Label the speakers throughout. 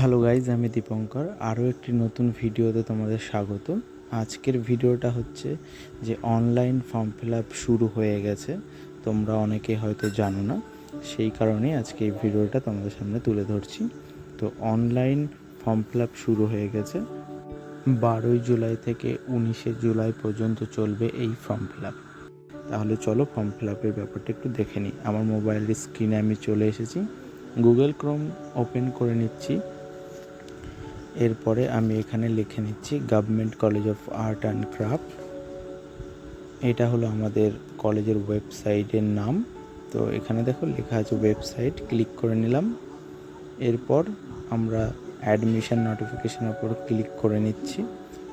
Speaker 1: Hello guys আমি দীপঙ্কর। আরও একটি নতুন ভিডিওতে তোমাদের স্বাগত। আজকের ভিডিওটা হচ্ছে যে অনলাইন ফর্ম ফিল আপ শুরু হয়ে গেছে। তোমরা অনেকে হয়তো জানো না, সেই কারণেই আজকে এই ভিডিওটা তোমাদের সামনে তুলে ধরছি। তো অনলাইন ফর্ম ফিল আপ শুরু হয়ে গেছে। বারোই জুলাই থেকে উনিশে জুলাই পর্যন্ত চলবে এই ফর্ম ফিল আপ। তাহলে চলো ফর্ম ফিল আপের ব্যাপারটা একটু দেখে নিই। আমার মোবাইলের স্ক্রিনে আমি চলে এসেছি। গুগল ক্রোম ওপেন করে নিচ্ছি। এরপরে আমি এখানে লিখে নিচ্ছি government college of art and craft এটা হলো আমাদের কলেজের ওয়েবসাইটের নাম। তো এখানে দেখো লেখা আছে ওয়েবসাইট, ক্লিক করে নিলাম। এরপর আমরা অ্যাডমিশান নোটিফিকেশনের উপর ক্লিক করে নিচ্ছি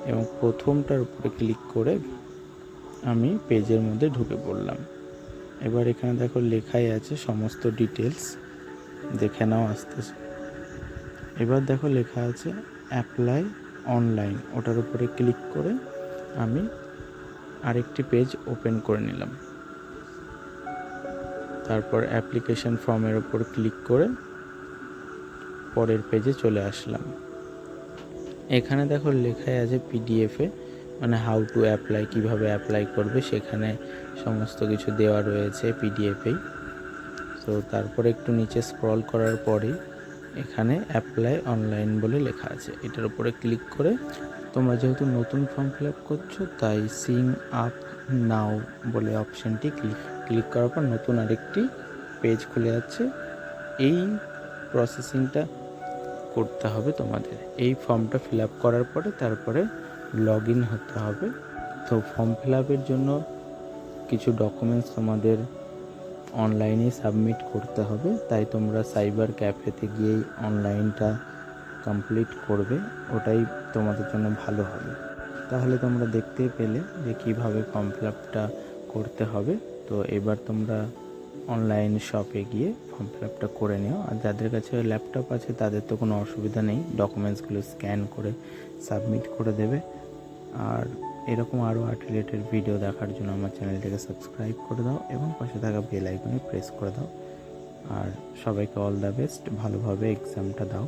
Speaker 1: এবং প্রথমটার উপরে ক্লিক করে আমি পেজের মধ্যে ঢুকে পড়লাম। এবার এখানে দেখো লেখাই আছে সমস্ত ডিটেলস দেখে নাও আস্তে এবার দেখো লেখা আছে অ্যাপ্লাই অনলাইন ওটার উপরে ক্লিক করে আমি আরেকটি পেজ ওপেন করে নিলাম। তারপর অ্যাপ্লিকেশন ফর্মের ওপর ক্লিক করে পরের পেজে চলে আসলাম। এখানে দেখো লেখাই আছে পিডিএফে মানে হাউ টু অ্যাপ্লাই কীভাবে অ্যাপ্লাই করবে, সেখানে সমস্ত কিছু দেওয়া রয়েছে পিডিএফেই তো তারপরে একটু নিচে স্ক্রল করার পরেই এখানে অ্যাপ্লাই অনলাইন বলে লেখা আছে। এটার উপরে ক্লিক করে তোমরা যেহেতু নতুন ফর্ম ফিল আপ করছ, তাই সিং আপ নাও বলে অপশানটি ক্লিক ক্লিক করার পর নতুন আরেকটি পেজ খুলে যাচ্ছে। এই প্রসেসিংটা করতে হবে তোমাদের। এই ফর্মটা ফিল আপ করার পরে তারপরে লগ ইন হতে হবে। তো ফর্ম ফিল আপের জন্য কিছু ডকুমেন্টস তোমাদের অনলাইনে সাবমিট করতে হবে। তাই তোমরা সাইবার ক্যাফেতে গিয়েই অনলাইনটা কমপ্লিট করবে। ওটাই তোমাদের জন্য ভালো হবে। তাহলে তোমরা দেখতে পেলে যে কীভাবে ফর্ম ফিল আপটা করতে হবে। তো এবার তোমরা অনলাইন শপে গিয়ে ফর্ম ফিল আপটা করে নিও। আর যাদের কাছে ল্যাপটপ আছে, তাদের তো কোনো অসুবিধা নেই। ডকুমেন্টসগুলো স্ক্যান করে সাবমিট করে দেবে। আর এরকম আরও আর্ট রিলেটেড ভিডিও দেখার জন্য আমার চ্যানেলটাকে সাবস্ক্রাইব করে দাও এবং পাশে থাকা বেল আইকনে প্রেস করে দাও। আর সবাইকে অল দ্য বেস্ট ভালোভাবে এক্সামটা দাও।